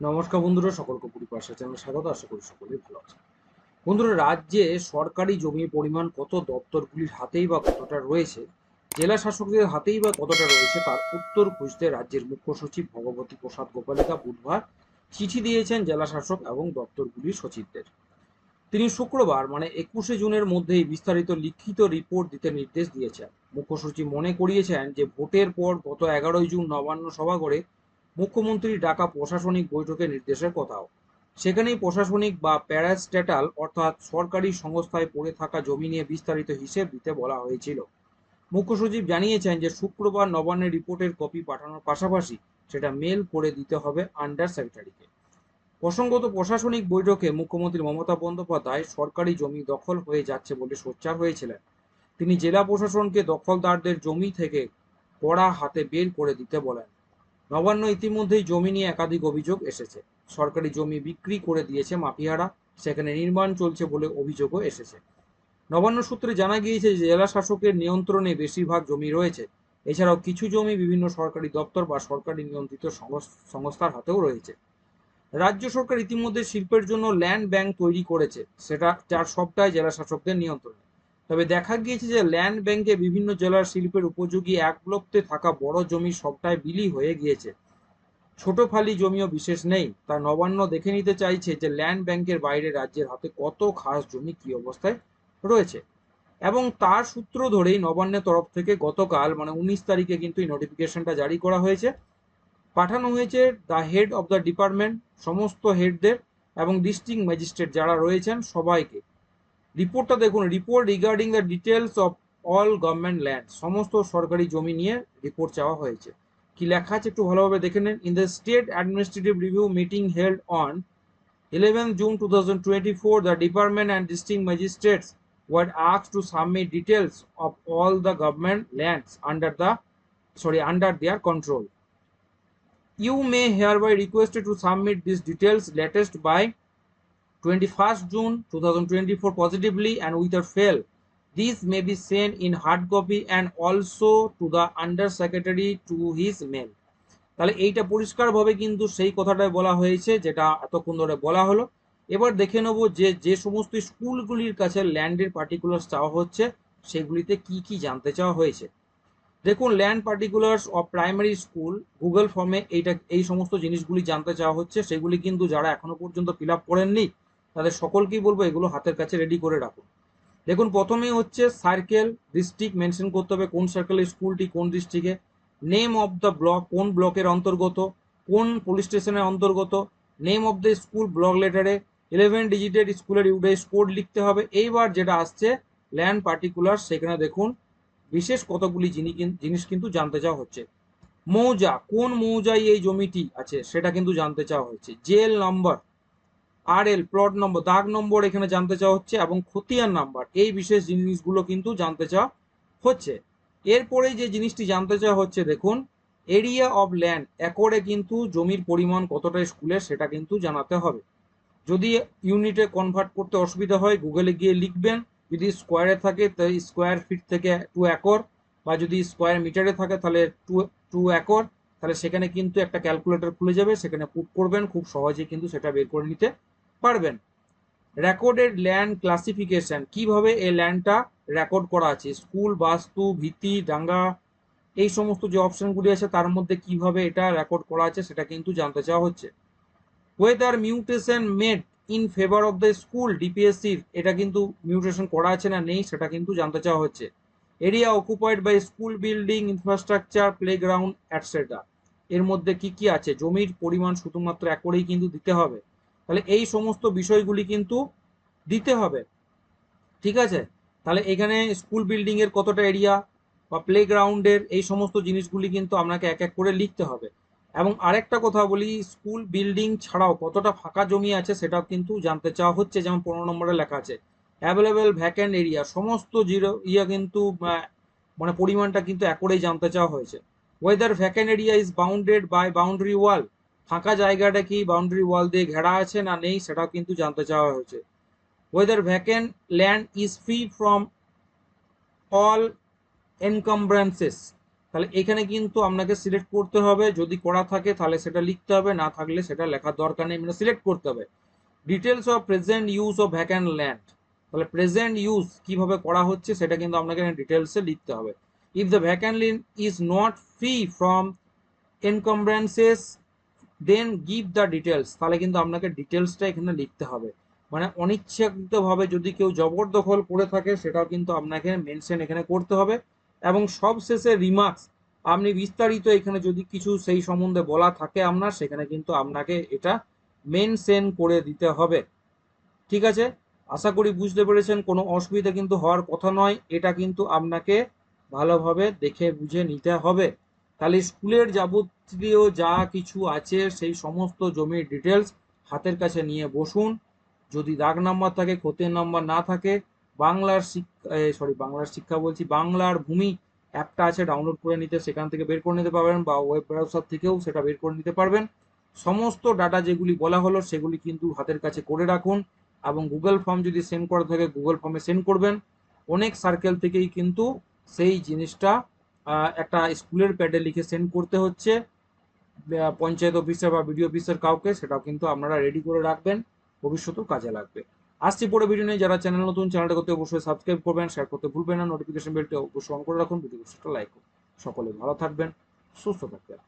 নমস্কার বন্ধুরা, সকলকে পরিপাশা চ্যানেল স্বাগত, আশা করি সকলেই ভালো আছে বন্ধুরা, রাজ্যে সরকারি জমির পরিমাণ কত, দপ্তরগুলির হাতেই বা কতটা রয়েছে, জেলা শাসকদের হাতেই বা কতটা রয়েছে, তার উত্তর খুঁজতে রাজ্যের মুখ্য সচিব ভগবতী প্রসাদ গোপালিকা বুধবার চিঠি দিয়েছেন জেলা শাসক এবং দপ্তরগুলির সচিবদের। তিনি শুক্রবার মানে একুশে জুনের মধ্যেই বিস্তারিত লিখিত রিপোর্ট দিতে নির্দেশ দিয়েছেন। মুখ্য সচিব মনে করিয়েছেন যে, ভোটের পর গত এগারোই জুন নবান্ন সভা করে মুখ্যমন্ত্রী ডাকা প্রশাসনিক বৈঠকে নির্দেশের কথাও। সেখানেই প্রশাসনিক বা প্যারাস্টেটাল অর্থাৎ সরকারি সংস্থায় পড়ে থাকা জমি নিয়ে বিস্তারিত হিসেব দিতে বলা হয়েছিল। মুখ্য সচিব জানিয়েছেন যে শুক্রবার নবান্নের রিপোর্টের কপি পাঠানোর পাশাপাশি সেটা মেল করে দিতে হবে আন্ডার সেক্রেটারিকে। প্রসঙ্গত প্রশাসনিক বৈঠকে মুখ্যমন্ত্রী মমতা বন্দ্যোপাধ্যায় সরকারি জমি দখল হয়ে যাচ্ছে বলে সোচ্চার হয়েছিলেন। তিনি জেলা প্রশাসনকে দখলদারদের জমি থেকে কড়া হাতে বের করে দিতে বলেন। নবান্ন ইতিমধ্যেই জমি নিয়ে একাধিক অভিযোগ এসেছে। সরকারি জমি বিক্রি করে দিয়েছে মাফিয়ারা, সেখানে নির্মাণ চলছে বলে অভিযোগও এসেছে। নবান্ন সূত্রে জানা গিয়েছে যে জেলা শাসকের নিয়ন্ত্রণে বেশিরভাগ জমি রয়েছে। এছাড়াও কিছু জমি বিভিন্ন সরকারি দপ্তর বা সরকারি নিয়ন্ত্রিত সংস্থার হাতেও রয়েছে। রাজ্য সরকার ইতিমধ্যে শিল্পের জন্য ল্যান্ড ব্যাংক তৈরি করেছে। সেটা যার সবটাই জেলা শাসকদের নিয়ন্ত্রণে। তবে দেখা গিয়েছে যে ল্যান্ড ব্যাংকে বিভিন্ন জেলার শিল্পের উপযোগী এক ব্লকতে থাকা বড় জমি সবটাই বিলি হয়ে গিয়েছে। ছোট ফালি জমিও বিশেষ নেই। তা নবান্ন দেখে নিতে চাইছে যে ল্যান্ড ব্যাংকের বাইরে রাজ্যের হাতে কত খাস জমি কি অবস্থায় রয়েছে। এবং তার সূত্র ধরেই নবান্নের তরফ থেকে গতকাল মানে উনিশ তারিখে কিন্তু এই নোটিফিকেশনটা জারি করা হয়েছে। পাঠানো হয়েছে the head of the department সমস্ত হেডদের এবং ডিস্ট্রিক্ট ম্যাজিস্ট্রেট যারা রয়েছেন সবাইকে। রিপোর্টটা দেখুন report regarding the details of all government land সমস্ত সরকারি জমি নিয়ে রিপোর্ট চাওয়া হয়েছে। কি লেখা আছে একটু ভালোভাবে দেখে নেন। In the state administrative review meeting held on eleven June two thousand twenty four the department and district magistrates were us to submit details of all the government lands under the sorry under their control you may hereby requested to submit this details latest by 21st June 2024 positively and without fail. These may be sent in hard copy and also to the under secretary to his mail. তাহলে এইটা পরিষ্কারভাবে কিন্তু সেই কথাটাই বলা হয়েছে, যেটা এতক্ষণ ধরে বলা হলো এবার দেখে নেব যে যে সমস্ত স্কুলগুলির কাছে ল্যান্ডের পার্টিকুলার্স চাওয়া হচ্ছে, সেগুলিতে কি কি জানতে চাওয়া হয়েছে দেখুন, land particulars of primary school Google ফর্মে এইটা, এই সমস্ত জিনিসগুলি জানতে চাওয়া হচ্ছে, সেগুলি কিন্তু যারা এখনও পর্যন্ত ফিল আপ করেননি তাদের সকলকেই বলব এগুলো হাতের কাছে রেডি করে রাখুন দেখুন, প্রথমেই হচ্ছে সার্কেল ডিস্ট্রিক্ট মেনশন করতে হবে কোন সার্কেলের স্কুলটি কোন ডিস্ট্রিক্টে নেম অফ দ্য ব্লক কোন ব্লকের অন্তর্গত, কোন পুলিশ স্টেশনের অন্তর্গত। Name of the school block লেটারে eleven ডিজিটের স্কুলের ইউডাইস কোড লিখতে হবে। এইবার যেটা আসছে ল্যান্ড পার্টিকুলার সেখানে দেখুন, বিশেষ কতগুলি জিনিস কিন্তু জানতে চাওয়া হচ্ছে। মৌজা, কোন মৌজায় এই জমিটি আছে, সেটা কিন্তু জানতে চাওয়া হচ্ছে। জেল নম্বর আর এল প্লট নম্বর দাগ নম্বর এখানে জানতে চাওয়া হচ্ছে এবং খতিয়ান নাম্বার এই বিশেষ জিনিসগুলো কিন্তু জানতে চাওয়া হচ্ছে। এরপরে যে জিনিসটি জানতে চাওয়া হচ্ছে, দেখুন এরিয়া অফ ল্যান্ড একরে কিন্তু জমির পরিমাণ কতটা স্কুলের সেটা কিন্তু জানাতে হবে। যদি ইউনিটে কনভার্ট করতে অসুবিধা হয়, গুগলে গিয়ে লিখবেন, যদি স্কোয়ারে থাকে তাই স্কোয়ার ফিট থেকে টু একর, বা যদি স্কোয়ার মিটারে থাকে, তাহলে টু টু একর, তাহলে সেখানে কিন্তু একটা ক্যালকুলেটর খুলে যাবে, সেখানে পুট করবেন, খুব সহজেই কিন্তু সেটা বের করে নিতে পারবেন। রেকর্ডেড ল্যান্ড ক্লাসিফিকেশন, কীভাবে এই ল্যান্ডটা রেকর্ড করা আছে, স্কুল, বাস্তু, ভিত্তি, ডাঙ্গা, এই সমস্ত যে অপশনগুলি আছে, তার মধ্যে কীভাবে এটা রেকর্ড করা আছে, সেটা কিন্তু জানতে চাওয়া হচ্ছে। Whether mutation made in favour of the school ডিপিএসসির এটা কিন্তু মিউটেশন করা আছে না নেই, সেটা কিন্তু জানতে চাওয়া হচ্ছে। Area occupied by school building infrastructure playground etcetera এর মধ্যে কি কি আছে? জমির পরিমাণ শুধুমাত্র এক করেই কিন্তু দিতে হবে। তাহলে এই সমস্ত বিষয়গুলি কিন্তু দিতে হবে। ঠিক আছে? তাহলে এখানে স্কুল বিল্ডিং এর কতটা এরিয়া বা প্লে গ্রাউন্ডের এই সমস্ত জিনিসগুলি কিন্তু আপনাকে এক এক করে লিখতে হবে। এবং আরেকটা কথা বলি স্কুল বিল্ডিং ছাড়াও কতটা ফাঁকা জমি আছে সেটাও কিন্তু জানতে চাওয়া হচ্ছে, যেমন পনেরো নম্বরে লেখা আছে। অ্যাভেলেবেল ভ্যাকেন্ট এরিয়া সমস্ত জিরো ইয়ে কিন্তু মানে পরিমাণটা কিন্তু একরেই জানতে চাওয়া হয়েছে। Whether vacant area is bounded by boundary wall ফাঁকা জায়গাটা কি বাউন্ডারি ওয়াল দিয়ে ঘেরা আছে না নেই সেটাও কিন্তু জানতে চাওয়া হয়েছে। Whether vacant land is free from all encumbrances তাহলে এখানে কিন্তু আপনাকে সিলেক্ট করতে হবে। যদি করা থাকে তাহলে সেটা লিখতে হবে, না থাকলে সেটা লেখার দরকার নেই। মানে সিলেক্ট করতে হবে। Details of present use of vacant land তাহলে প্রেজেন্ট ইউজ কীভাবে করা হচ্ছে সেটা কিন্তু আপনাকে ডিটেলসে লিখতে হবে। If the vacant land is not free from encumbrances then give the details তাহলে কিন্তু আপনাকে ডিটেলসটা এখানে লিখতে হবে। মানে অনিচ্ছাকৃতভাবে যদি কেউ জবরদখল করে থাকে, সেটাও কিন্তু আপনাকে মেনশন এখানে করতে হবে। এবং সব শেষে রিমার্কস আপনি বিস্তারিত এখানে যদি কিছু সেই সম্বন্ধে বলা থাকে আপনার, সেখানে কিন্তু আপনাকে এটা মেনশন করে দিতে হবে। ঠিক আছে? আশা করি বুঝতে পেরেছেন, কোনো অসুবিধা কিন্তু হওয়ার কথা নয়। এটা কিন্তু আপনাকে ভালোভাবে দেখে বুঝে নিতে হবে। তাহলে স্কুলের যাবতীয় যা কিছু আছে, সেই সমস্ত জমির ডিটেলস হাতের কাছে নিয়ে বসুন। যদি দাগ নাম্বার থাকে খতের নাম্বার না থাকে, বাংলার শিক্ষা সরি বাংলার শিক্ষা বলছি, বাংলার ভূমি অ্যাপটা আছে ডাউনলোড করে নিতে, সেখান থেকে বের করে নিতে পারবেন বা ওয়েব ব্রাউজার থেকেও সেটা বের করে নিতে পারবেন। সমস্ত ডাটা যেগুলি বলা হলো, সেগুলি কিন্তু হাতের কাছে করে রাখুন এবং গুগল ফর্ম যদি সেন্ড করা থাকে গুগল ফর্মে সেন্ড করবেন। অনেক সার্কেল থেকেই কিন্তু সেই জিনিসটা একটা স্কুলের প্যাডে লিখে সেন্ড করতে হচ্ছে। পঞ্চায়েত অফিসার বা বিডিও অফিসার কাউকে, সেটাও কিন্তু আপনারা রেডি করে রাখবেন, ভবিষ্যতেও কাজে লাগবে। আসছি পরে ভিডিও নিয়ে, যারা চ্যানেল নতুন চ্যানেলটা করতে অবশ্যই সাবস্ক্রাইব করবেন শেয়ার করতে ভুলবেন না নোটিফিকেশন বেলটি অবশ্যই অন করে রাখুন ভিডিও লাইক করুন। সকলে ভালো থাকবেন, সুস্থ থাকবেন।